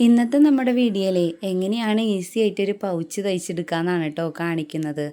ഇന്നത്തെ നമ്മുടെ വീഡിയോയിൽ എങ്ങനെയാണ് ഈസി ആയിട്ട് ഒരു പൗച്ച് തയ്ച്ചെടുക്കാമെന്നാണ് കേട്ടോ കാണിക്കുന്നത്.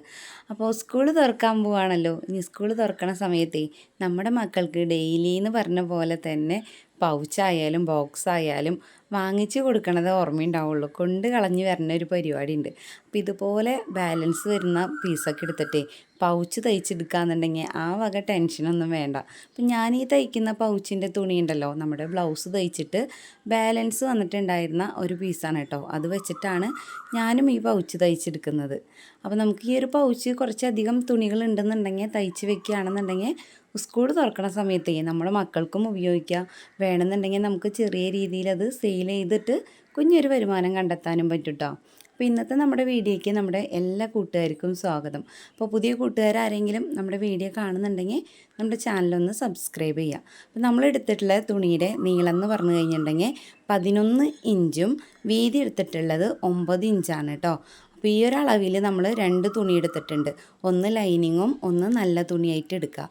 അപ്പോൾ സ്കൂൾ തുറക്കാൻ പോവാണല്ലോ. ഇനി സ്കൂൾ തുറക്കണ സമയത്തേ നമ്മുടെ മക്കൾക്ക് ഡെയിലി എന്ന് പറഞ്ഞ പോലെ തന്നെ പൗച്ചായാലും ബോക്സ് ആയാലും വാങ്ങിച്ച് കൊടുക്കണത് ഓർമ്മയുണ്ടാവുള്ളൂ. കൊണ്ട് കളഞ്ഞ് വരുന്ന ഒരു പരിപാടി ഉണ്ട് അപ്പോൾ ഇതുപോലെ ബാലൻസ് വരുന്ന പീസൊക്കെ എടുത്തിട്ടേ പൗച്ച് തയ്ച്ചെടുക്കുകയെന്നുണ്ടെങ്കിൽ ആ വക ടെൻഷനൊന്നും വേണ്ട. അപ്പം ഞാൻ ഈ തയ്ക്കുന്ന പൗച്ചിന്റെ തുണി ഉണ്ടല്ലോ നമ്മുടെ ബ്ലൗസ് തയ്ച്ചിട്ട് ബാലൻസ് വന്നിട്ടുണ്ടായിരുന്ന ഒരു പീസാണ് കേട്ടോ. അത് വെച്ചിട്ടാണ് ഞാനും ഈ പൗച്ച് തയ്ച്ചെടുക്കുന്നത്. അപ്പോൾ നമുക്ക് ഈ ഒരു പൗച്ച് കുറച്ചധികം തുണികൾ ഉണ്ടെന്നുണ്ടെങ്കിൽ തയ്ച്ച് വെക്കുകയാണെന്നുണ്ടെങ്കിൽ സ്കൂൾ തുറക്കണ സമയത്തേ നമ്മുടെ മക്കൾക്കും ഉപയോഗിക്കാം വേണമെന്നുണ്ടെങ്കിൽ നമുക്ക് ചെറിയ രീതിയിൽ അത് സെയിൽ ചെയ്തിട്ട് കുഞ്ഞൊരു വരുമാനം കണ്ടെത്താനും പറ്റും കേട്ടോ അപ്പോൾ ഇന്നത്തെ നമ്മുടെ വീഡിയോയ്ക്ക് നമ്മുടെ എല്ലാ കൂട്ടുകാർക്കും സ്വാഗതം. അപ്പോൾ പുതിയ കൂട്ടുകാരാരെങ്കിലും നമ്മുടെ വീഡിയോ കാണുന്നുണ്ടെങ്കിൽ നമ്മുടെ ചാനലൊന്ന് സബ്സ്ക്രൈബ് ചെയ്യുക. അപ്പോൾ നമ്മൾ എടുത്തിട്ടുള്ള തുണിയുടെ നീളം എന്ന് പറഞ്ഞു കഴിഞ്ഞിട്ടുണ്ടെങ്കിൽ പതിനൊന്ന് ഇഞ്ചും വീതി എടുത്തിട്ടുള്ളത് ഒമ്പത് ഇഞ്ചാണ് കേട്ടോ അപ്പോൾ ഈ ഒരു അളവിൽ നമ്മൾ രണ്ട് തുണി എടുത്തിട്ടുണ്ട്. ഒന്ന് ലൈനിങ്ങും ഒന്ന് നല്ല തുണിയായിട്ട് എടുക്കുക.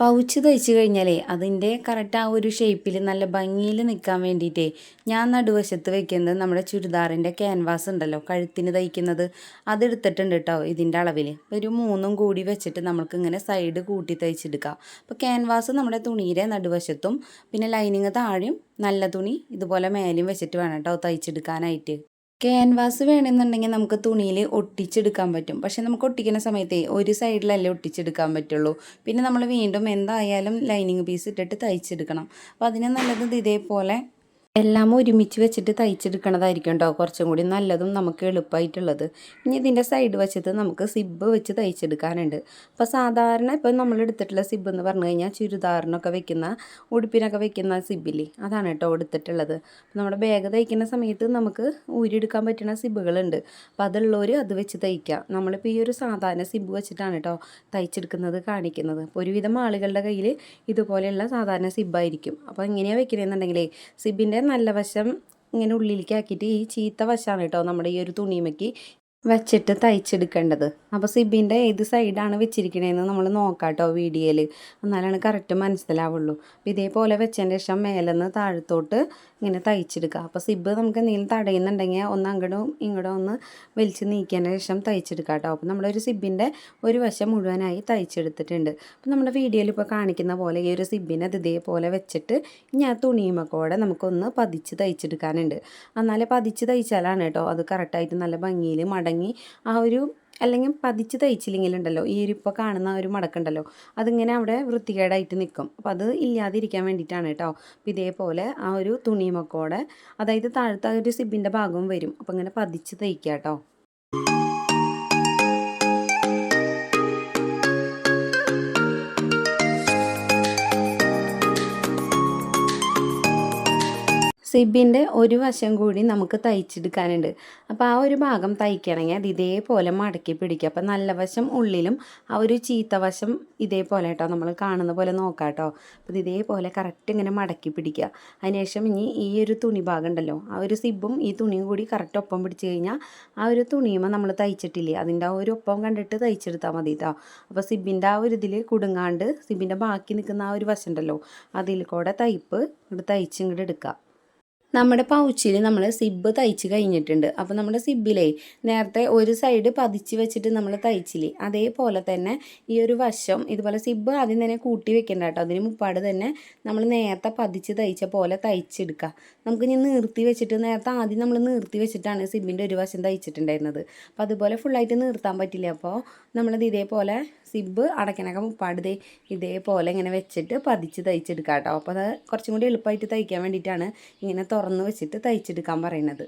പൗച്ച് തയ്ച്ച് കഴിഞ്ഞാലേ അതിന്റെ കറക്റ്റ് ആ ഒരു ഷേപ്പിൽ നല്ല ഭംഗിയിൽ നിൽക്കാൻ വേണ്ടിയിട്ടേ ഞാൻ നടുവശത്ത് വെക്കുന്നത് നമ്മുടെ ചുരിദാറിന്റെ ക്യാൻവാസ് ഉണ്ടല്ലോ കഴുത്തിന് തയ്ക്കുന്നത്. അതെടുത്തിട്ടുണ്ട് കേട്ടോ ഇതിന്റെ അളവിൽ ഒരു മൂന്നും കൂടി വെച്ചിട്ട് നമുക്ക് ഇങ്ങനെ സൈഡ് കൂട്ടി തയ്ച്ചെടുക്കാം. അപ്പോൾ ക്യാൻവാസ് നമ്മുടെ തുണിയുടെ നടുവശത്തും പിന്നെ ലൈനിങ് താഴെയും നല്ല തുണി ഇതുപോലെ മേലെയും വെച്ചിട്ട് വേണം കേട്ടോ തയ്ച്ചെടുക്കാനായിട്ട്. ക്യാൻവാസ് വേണമെന്നുണ്ടെങ്കിൽ നമുക്ക് തുണിയിൽ ഒട്ടിച്ചെടുക്കാൻ പറ്റും. പക്ഷേ നമുക്ക് ഒട്ടിക്കുന്ന സമയത്ത് ഒരു സൈഡിലല്ലേ ഒട്ടിച്ചെടുക്കാൻ പറ്റുള്ളൂ. പിന്നെ നമ്മൾ വീണ്ടും എന്തായാലും ലൈനിങ് പീസ് ഇട്ടിട്ട് തയ്ച്ചെടുക്കണം. അപ്പോൾ അതിന് നല്ലത് ഇതേപോലെ എല്ലാം ഒരുമിച്ച് വെച്ചിട്ട് തയ്ച്ചെടുക്കണതായിരിക്കും കേട്ടോ കുറച്ചും കൂടി നല്ലതും നമുക്ക് എളുപ്പമായിട്ടുള്ളത് ഇനി ഇതിന്റെ സൈഡ് വശത്ത് നമുക്ക് സിബ്ബ് വെച്ച് തയ്ച്ചെടുക്കാനുണ്ട്. അപ്പോൾ സാധാരണ ഇപ്പോൾ നമ്മൾ എടുത്തിട്ടുള്ള സിബ്ബ് എന്ന് പറഞ്ഞു കഴിഞ്ഞാൽ ചുരിദാറിനൊക്കെ വെക്കുന്ന ഉടുപ്പിനൊക്കെ വെക്കുന്ന സിബില്ലേ? അതാണ് കേട്ടോ എടുത്തിട്ടുള്ളത്. നമ്മുടെ ബാഗ് തയ്ക്കുന്ന സമയത്ത് നമുക്ക് ഊരിയെടുക്കാൻ പറ്റുന്ന സിബുകളുണ്ട്. അപ്പോൾ അതുള്ളവർ അത് വെച്ച് തയ്ക്കുക നമ്മളിപ്പോൾ ഈ ഒരു സാധാരണ സിബ് വെച്ചിട്ടാണ് കേട്ടോ തയ്ച്ചെടുക്കുന്നത് കാണിക്കുന്നത്. അപ്പോൾ ഒരുവിധം ആളുകളുടെ കയ്യിൽ ഇതുപോലെയുള്ള സാധാരണ സിബ്ബായിരിക്കും അപ്പോൾ എങ്ങനെയാണ് വെക്കണമെന്നുണ്ടെങ്കിലേ സിബിന്റെ നല്ല വശം ഇങ്ങനെ ഉള്ളിലേക്ക് ആക്കിയിട്ട് ഈ ചീത്ത വശമാണ് കേട്ടോ നമ്മുടെ ഈ ഒരു തുണിമയ്ക്ക് വെച്ചിട്ട് തയ്ച്ചെടുക്കേണ്ടത്. അപ്പോൾ സിബിന്റെ ഏത് സൈഡാണ് വെച്ചിരിക്കണതെന്ന് നമ്മൾ നോക്കാട്ടോ കേട്ടോ വീഡിയോയിൽ എന്നാലാണ് കറക്റ്റ് മനസ്സിലാവുള്ളൂ. അപ്പോൾ ഇതേപോലെ വെച്ചതിന്റെ ശേഷം മേലെന്ന് താഴത്തോട്ട് ഇങ്ങനെ തയ്ച്ചെടുക്കുക. അപ്പോൾ സിബ് നമുക്ക് എന്തെങ്കിലും തടയുന്നുണ്ടെങ്കിൽ ഒന്ന് അങ്ങോട്ടും ഇങ്ങോട്ടും ഒന്ന് വലിച്ച് നീക്കിയതിന് ശേഷം തയ്ച്ചെടുക്കുക കേട്ടോ. അപ്പോൾ നമ്മളൊരു സിബിന്റെ ഒരു വശം മുഴുവനായി തയ്ച്ചെടുത്തിട്ടുണ്ട്. അപ്പോൾ നമ്മുടെ വീഡിയോയിൽ ഇപ്പോൾ കാണിക്കുന്ന പോലെ ഈ ഒരു സിബിനെ അത് ഇതേപോലെ വെച്ചിട്ട് ഇനി ആ തുണിയുമൊക്കെ നമുക്കൊന്ന് പതിച്ച് തയ്ച്ചെടുക്കാനുണ്ട്. എന്നാലേ പതിച്ച് തയ്ച്ചാലാണ് കേട്ടോ അത് കറക്റ്റായിട്ട് നല്ല ഭംഗിയിൽ മടങ്ങി ആ ഒരു അല്ലെങ്കിൽ പതിച്ച് തയ്ച്ചില്ലെങ്കിലുണ്ടല്ലോ ഈ ഒരു ഇപ്പോൾ കാണുന്ന ഒരു മടക്കുണ്ടല്ലോ അതിങ്ങനെ അവിടെ വൃത്തികേടായിട്ട് നിൽക്കും അപ്പോൾ അത് ഇല്ലാതിരിക്കാൻ വേണ്ടിയിട്ടാണ് കേട്ടോ അപ്പോൾ ഇതേപോലെ ആ ഒരു തുണിയുമൊക്കെ അതായത് താഴത്തെ ഒരു സിബിന്റെ ഭാഗവും വരും. അപ്പോൾ ഇങ്ങനെ പതിച്ച് തയ്ക്കുക കേട്ടോ സിബിന്റെ ഒരു വശം കൂടി നമുക്ക് തയ്ച്ചെടുക്കാനുണ്ട്. അപ്പോൾ ആ ഒരു ഭാഗം തയ്ക്കണമെങ്കിൽ അത് ഇതേപോലെ മടക്കി പിടിക്കുക. അപ്പോൾ നല്ല വശം ഉള്ളിലും ആ ഒരു ചീത്ത വശം ഇതേപോലെ കേട്ടോ നമ്മൾ കാണുന്ന പോലെ നോക്കാം കേട്ടോ. അപ്പോൾ ഇത് ഇതേപോലെ കറക്റ്റ് ഇങ്ങനെ മടക്കി പിടിക്കുക. അതിനുശേഷം ഇനി ഈ ഒരു തുണി ഭാഗം ഉണ്ടല്ലോ ആ ഒരു സിബും ഈ തുണിയും കൂടി കറക്റ്റ് ഒപ്പം പിടിച്ച് കഴിഞ്ഞാൽ ആ ഒരു തുണിയുമ്പോൾ നമ്മൾ തയ്ച്ചിട്ടില്ലേ അതിന്റെ ആ ഒരു ഒപ്പം കണ്ടിട്ട് തയ്ച്ചെടുത്താൽ മതി കേട്ടോ. അപ്പോൾ സിബിന്റെ ആ ഒരു ഇതിൽ കുടുങ്ങാണ്ട് സിബിന്റെ ബാക്കി നിൽക്കുന്ന ആ ഒരു വശം ഉണ്ടല്ലോ അതിൽ കൂടെ തയ്പ്പ് ഇങ്ങോട്ട് തയ്ച്ച് ഇങ്ങോട്ട് എടുക്കുക. നമ്മുടെ പൗച്ചിൽ നമ്മൾ സിബ്ബ് തയ്ച്ച് കഴിഞ്ഞിട്ടുണ്ട്. അപ്പോൾ നമ്മുടെ സിബിലേ നേരത്തെ ഒരു സൈഡ് പതിച്ച് വെച്ചിട്ട് നമ്മൾ തയ്ച്ചില്ലേ? അതേപോലെ തന്നെ ഈ ഒരു വശം ഇതുപോലെ സിബ്ബ് ആദ്യം തന്നെ കൂട്ടി വെക്കേണ്ട കേട്ടോ. അതിന് മുപ്പാട് തന്നെ നമ്മൾ നേരത്തെ പതിച്ച് തയ്ച്ച പോലെ തയ്ച്ചെടുക്കുക നമുക്ക് ഇനി നിർത്തി വെച്ചിട്ട് നേരത്തെ ആദ്യം നമ്മൾ നിർത്തി വെച്ചിട്ടാണ് സിബിന്റെ ഒരു വശം തയ്ച്ചിട്ടുണ്ടായിരുന്നത്. അപ്പോൾ അതുപോലെ ഫുള്ളായിട്ട് നിർത്താൻ പറ്റില്ല. അപ്പോൾ നമ്മളത് ഇതേപോലെ സിബ് അടയ്ക്കണൊക്കെ മുപ്പാട് ഇതേപോലെ ഇങ്ങനെ വെച്ചിട്ട് പതിച്ച് തയ്ച്ചെടുക്കാം കേട്ടോ. അപ്പോൾ അത് കുറച്ചും കൂടി എളുപ്പമായിട്ട് തയ്ക്കാൻ വേണ്ടിയിട്ടാണ് ഇങ്ങനെ തുറന്ന് വെച്ചിട്ട് തയ്ച്ചെടുക്കാൻ പറയുന്നത്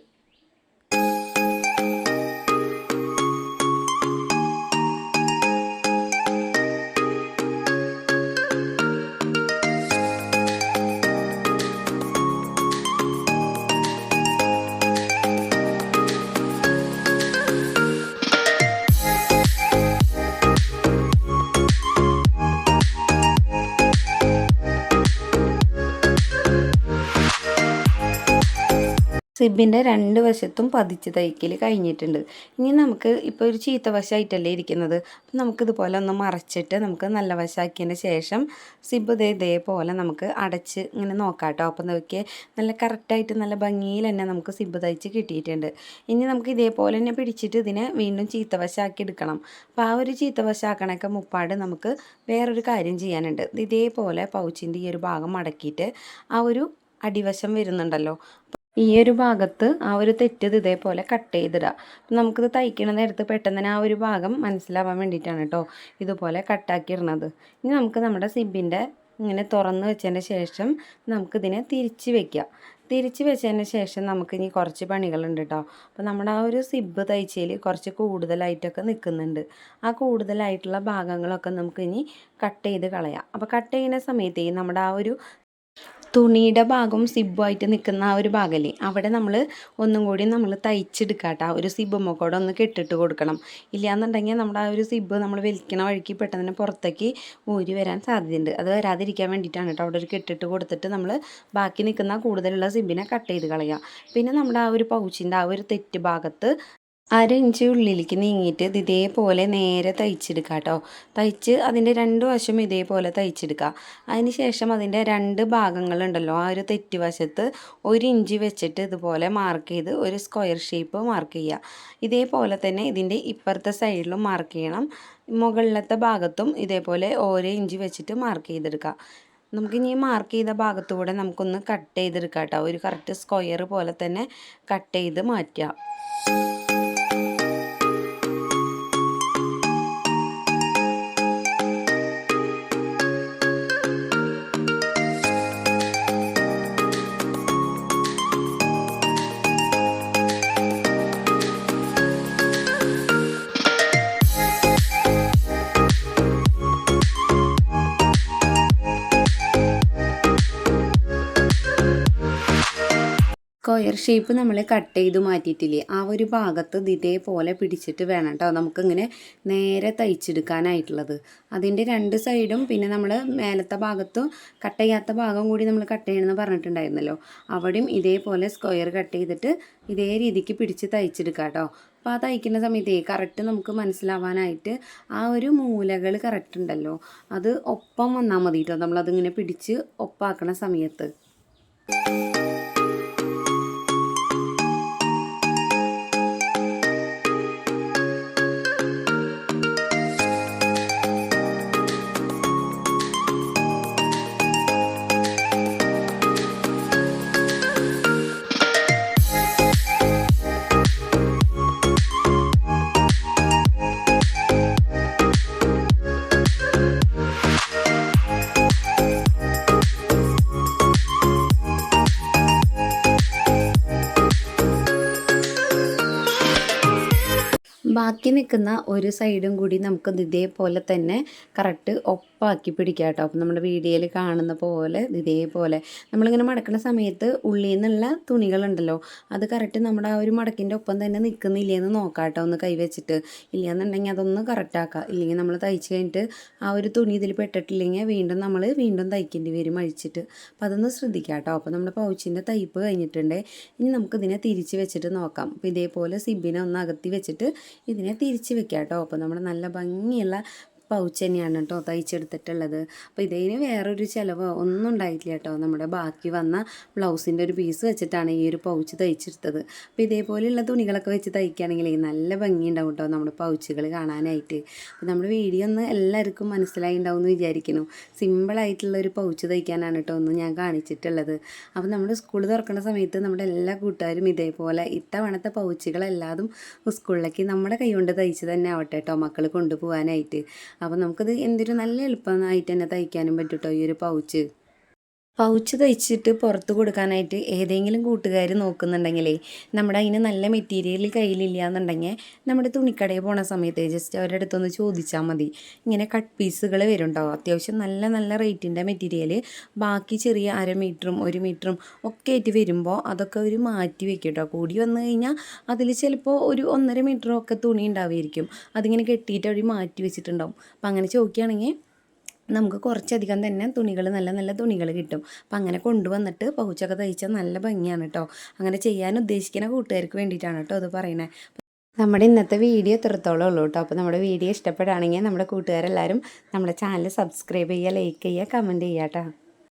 സിബിന്റെ രണ്ട് വശത്തും പതിച്ച് തയ്ക്കൽ കഴിഞ്ഞിട്ടുണ്ട്. ഇനി നമുക്ക് ഇപ്പോൾ ഒരു ചീത്ത വശമായിട്ടല്ലേ ഇരിക്കുന്നത്? അപ്പം നമുക്കിതുപോലെ ഒന്ന് മറച്ചിട്ട് നമുക്ക് നല്ല വശമാക്കിയതിന് ശേഷം സിബ് ഇതേ ഇതേപോലെ നമുക്ക് അടച്ച് ഇങ്ങനെ നോക്കാം കേട്ടോ അപ്പം നോക്കിയാൽ നല്ല കറക്റ്റായിട്ട് നല്ല ഭംഗിയിൽ തന്നെ നമുക്ക് സിബ് തയ്ച്ച് കിട്ടിയിട്ടുണ്ട്. ഇനി നമുക്ക് ഇതേപോലെ തന്നെ പിടിച്ചിട്ട് ഇതിനെ വീണ്ടും ചീത്ത വശമാക്കി എടുക്കണം. അപ്പോൾ ആ ഒരു ചീത്ത വശമാക്കണൊക്കെ മുപ്പാട് നമുക്ക് വേറൊരു കാര്യം ചെയ്യാനുണ്ട്. ഇതേപോലെ പൗച്ചിന്റെ ഈ ഒരു ഭാഗം മടക്കിയിട്ട് ആ ഒരു അടിവശം വരുന്നുണ്ടല്ലോ. ഈ ഒരു ഭാഗത്ത് ആ ഒരു തെറ്റത് ഇതേപോലെ കട്ട് ചെയ്തിടുക. നമുക്കിത് തയ്ക്കണ നേരത്ത് പെട്ടെന്ന് ആ ഒരു ഭാഗം മനസ്സിലാവാൻ വേണ്ടിയിട്ടാണ് കേട്ടോ ഇതുപോലെ കട്ടാക്കി ഇടുന്നത്. ഇനി നമുക്ക് നമ്മുടെ സിബിന്റെ ഇങ്ങനെ തുറന്ന് വെച്ചതിന് ശേഷം നമുക്കിതിനെ തിരിച്ച് വെക്കാം. തിരിച്ച് വെച്ചതിന് ശേഷം നമുക്ക് ഇനി കുറച്ച് പണികളുണ്ട് കേട്ടോ അപ്പോൾ നമ്മുടെ ആ ഒരു സിബ് തയ്ച്ചതിൽ കുറച്ച് കൂടുതലായിട്ടൊക്കെ നിൽക്കുന്നുണ്ട്. ആ കൂടുതലായിട്ടുള്ള ഭാഗങ്ങളൊക്കെ നമുക്ക് ഇനി കട്ട് ചെയ്ത് കളയാം. അപ്പോൾ കട്ട് ചെയ്യുന്ന സമയത്ത് നമ്മുടെ ആ ഒരു തുണിയുടെ ഭാഗം സിബുമായിട്ട് നിൽക്കുന്ന ആ ഒരു ഭാഗമല്ലേ അവിടെ നമ്മൾ ഒന്നും കൂടി നമ്മൾ തയ്ച്ചെടുക്കാട്ട. ഒരു സിബുമ്മ കൂടെ ഒന്ന് കെട്ടിട്ട് കൊടുക്കണം. ഇല്ലയെന്നുണ്ടെങ്കിൽ നമ്മുടെ ആ ഒരു സിബ് നമ്മൾ വലിക്കണ വഴിക്ക് പെട്ടെന്ന് പുറത്തേക്ക് ഊരി വരാൻ സാധ്യതയുണ്ട്. അത് വരാതിരിക്കാൻ വേണ്ടിയിട്ടാണ് കേട്ടോ. അവിടെ ഒരു കെട്ടിട്ട് കൊടുത്തിട്ട് നമ്മൾ ബാക്കി നിൽക്കുന്ന കൂടുതലുള്ള സിബിനെ കട്ട് ചെയ്ത് കളയുക. പിന്നെ നമ്മുടെ ആ ഒരു പൗച്ചിന്റെ ആ ഒരു തെറ്റ് ഭാഗത്ത് അര ഇഞ്ച് ഉള്ളിലേക്ക് നീങ്ങിയിട്ട് ഇത് ഇതേപോലെ നേരെ തയ്ച്ചെടുക്കുക കേട്ടോ. തയ്ച്ച് അതിന്റെ രണ്ട് വശം ഇതേപോലെ തയ്ച്ചെടുക്കുക. അതിന് ശേഷം അതിന്റെ രണ്ട് ഭാഗങ്ങളുണ്ടല്ലോ ആ ഒരു തെറ്റുവശത്ത് ഒരു ഇഞ്ച് വെച്ചിട്ട് ഇതുപോലെ മാർക്ക് ചെയ്ത് ഒരു സ്ക്വയർ ഷേപ്പ് മാർക്ക് ചെയ്യുക. ഇതേപോലെ തന്നെ ഇതിന്റെ ഇപ്പുറത്തെ സൈഡിലും മാർക്ക് ചെയ്യണം. മുകളിലത്തെ ഭാഗത്തും ഇതേപോലെ ഓരോ ഇഞ്ച് വെച്ചിട്ട് മാർക്ക് ചെയ്തെടുക്കുക. നമുക്കിനി മാർക്ക് ചെയ്ത ഭാഗത്തുകൂടെ നമുക്കൊന്ന് കട്ട് ചെയ്തെടുക്കാം കേട്ടോ. ഒരു കറക്റ്റ് സ്ക്വയർ പോലെ തന്നെ കട്ട് ചെയ്ത് മാറ്റുക. സ്ക്വയർ ഷേപ്പ് നമ്മൾ കട്ട് ചെയ്ത് മാറ്റിയിട്ടില്ലേ? ആ ഒരു ഭാഗത്ത് ഇത് ഇതേപോലെ പിടിച്ചിട്ട് വേണം കേട്ടോ നമുക്കിങ്ങനെ നേരെ തയ്ച്ചെടുക്കാനായിട്ടുള്ളത്. അതിന്റെ രണ്ട് സൈഡും പിന്നെ നമ്മൾ മേലത്തെ ഭാഗത്തും കട്ട് ചെയ്യാത്ത ഭാഗം കൂടി നമ്മൾ കട്ട് ചെയ്യണമെന്ന് പറഞ്ഞിട്ടുണ്ടായിരുന്നല്ലോ. അവിടെയും ഇതേപോലെ സ്ക്വയർ കട്ട് ചെയ്തിട്ട് ഇതേ രീതിക്ക് പിടിച്ച് തയ്ച്ചെടുക്കാം കേട്ടോ അപ്പോൾ ആ തയ്ക്കുന്ന സമയത്തേ കറക്റ്റ് നമുക്ക് മനസ്സിലാവാനായിട്ട് ആ ഒരു മൂലകൾ കറക്റ്റ് ഉണ്ടല്ലോ. അത് ഒപ്പം വന്നാൽ മതി കേട്ടോ നമ്മളതിങ്ങനെ പിടിച്ച് ഒപ്പാക്കണ സമയത്ത്. ബാക്കി നിൽക്കുന്ന ഒരു സൈഡും കൂടി നമുക്ക് ഇതേപോലെ തന്നെ കറക്റ്റ് ഒപ്പാക്കി പിടിക്കാം കേട്ടോ. അപ്പം നമ്മുടെ വീഡിയോയിൽ കാണുന്ന പോലെ ഇതേപോലെ നമ്മളിങ്ങനെ മടക്കുന്ന സമയത്ത് ഉള്ളിൽ നിന്നുള്ള തുണികളുണ്ടല്ലോ അത് കറക്റ്റ് നമ്മുടെ ആ ഒരു മടക്കിന്റെ ഒപ്പം തന്നെ നിൽക്കുന്നില്ലേന്ന് നോക്കാം കേട്ടോ ഒന്ന് കൈവച്ചിട്ട് ഇല്ലയെന്നുണ്ടെങ്കിൽ അതൊന്ന് കറക്റ്റാക്കാം ഇല്ലെങ്കിൽ നമ്മൾ തയ്ച്ച് കഴിഞ്ഞിട്ട് ആ ഒരു തുണി ഇതിൽ പെട്ടിട്ടില്ലെങ്കിൽ വീണ്ടും നമ്മൾ വീണ്ടും തയ്ക്കേണ്ടി വരും അഴിച്ചിട്ട്. അപ്പോൾ അതൊന്ന് ശ്രദ്ധിക്കാം കേട്ടോ. അപ്പോൾ നമ്മുടെ പൗച്ചിന്റെ തയ്പ്പ് കഴിഞ്ഞിട്ടുണ്ട്. ഇനി നമുക്കിതിനെ തിരിച്ച് വെച്ചിട്ട് നോക്കാം. അപ്പോൾ ഇതേപോലെ സിബിനെ ഒന്ന് അകത്തി വെച്ചിട്ട് ഇതിനെ തിരിച്ച് വെക്കാം കേട്ടോ അപ്പോൾ നമ്മൾ നല്ല ഭംഗിയുള്ള പൗച്ച് തന്നെയാണ് കേട്ടോ തയ്ച്ചെടുത്തിട്ടുള്ളത്. അപ്പോൾ ഇതിന് വേറൊരു ചിലവ് ഒന്നും ഉണ്ടായിട്ടില്ല കേട്ടോ. നമ്മുടെ ബാക്കി വന്ന ബ്ലൗസിന്റെ ഒരു പീസ് വെച്ചിട്ടാണ് ഈ ഒരു പൗച്ച് തയ്ച്ചെടുത്തത്. അപ്പോൾ ഇതേപോലെയുള്ള തുണികളൊക്കെ വെച്ച് തയ്ക്കുകയാണെങ്കിൽ നല്ല ഭംഗി ഉണ്ടാവും കേട്ടോ നമ്മുടെ പൗച്ചുകൾ കാണാനായിട്ട്. അപ്പോൾ നമ്മുടെ വീഡിയോ ഒന്ന് എല്ലാവർക്കും മനസ്സിലായി ഉണ്ടാവും എന്ന് വിചാരിക്കുന്നു സിമ്പിളായിട്ടുള്ള ഒരു പൗച്ച് തയ്ക്കാനാണ് കേട്ടോ ഒന്ന് ഞാൻ കാണിച്ചിട്ടുള്ളത്. അപ്പോൾ നമ്മുടെ സ്കൂൾ തുറക്കുന്ന സമയത്ത് നമ്മുടെ എല്ലാ കൂട്ടുകാരും ഇതേപോലെ ഇത്തവണത്തെ പൗച്ചുകളെല്ലാതും സ്കൂളിലേക്ക് നമ്മുടെ കൈ കൊണ്ട് തയ്ച്ച് തന്നെ ആവട്ടെ കേട്ടോ മക്കൾ കൊണ്ടുപോകാനായിട്ട് അപ്പോൾ നമുക്കത് എന്തൊരു നല്ല എളുപ്പമായിട്ട് തന്നെ തയ്ക്കാനും പറ്റും കേട്ടോ ഈ ഒരു പൗച്ച് പൗച്ച് തയ്ച്ചിട്ട് പുറത്ത് കൊടുക്കാനായിട്ട് ഏതെങ്കിലും കൂട്ടുകാർ നോക്കുന്നുണ്ടെങ്കിലേ നമ്മുടെ അതിന് നല്ല മെറ്റീരിയൽ കയ്യിലില്ല എന്നുണ്ടെങ്കിൽ നമ്മുടെ തുണിക്കടയിൽ പോണ സമയത്ത് ജസ്റ്റ് അവരുടെ അടുത്തൊന്ന് ചോദിച്ചാൽ മതി. ഇങ്ങനെ കട്ട് പീസുകൾ വരുന്നുണ്ടാവും അത്യാവശ്യം നല്ല നല്ല റേറ്റിന്റെ മെറ്റീരിയൽ ബാക്കി ചെറിയ അര മീറ്ററും ഒരു മീറ്ററും ഒക്കെ ആയിട്ട് വരുമ്പോൾ അതൊക്കെ അവർ മാറ്റി വെക്കും കേട്ടോ കൂടി വന്നു കഴിഞ്ഞാൽ അതിൽ ചിലപ്പോൾ ഒരു ഒന്നര മീറ്ററും ഒക്കെ തുണി ഉണ്ടാവുമായിരിക്കും. അതിങ്ങനെ കെട്ടിയിട്ട് അവർ മാറ്റി വെച്ചിട്ടുണ്ടാവും. അപ്പം അങ്ങനെ ചോദിക്കുകയാണെങ്കിൽ നമുക്ക് കുറച്ചധികം തന്നെ തുണികൾ നല്ല നല്ല തുണികൾ കിട്ടും. അപ്പം അങ്ങനെ കൊണ്ടുവന്നിട്ട് പൗച്ചൊക്കെ തയ്ച്ചാൽ നല്ല ഭംഗിയാണ് കേട്ടോ അങ്ങനെ ചെയ്യാൻ ഉദ്ദേശിക്കുന്ന കൂട്ടുകാർക്ക് വേണ്ടിയിട്ടാണ് കേട്ടോ അത് പറയുന്നത് നമ്മുടെ ഇന്നത്തെ വീഡിയോ എത്രത്തോളം ഉള്ളൂ കേട്ടോ അപ്പോൾ നമ്മുടെ വീഡിയോ ഇഷ്ടപ്പെടുകയാണെങ്കിൽ നമ്മുടെ കൂട്ടുകാരെല്ലാവരും നമ്മുടെ ചാനൽ സബ്സ്ക്രൈബ് ചെയ്യുക ലൈക്ക് ചെയ്യുക കമന്റ് ചെയ്യുക കേട്ടോ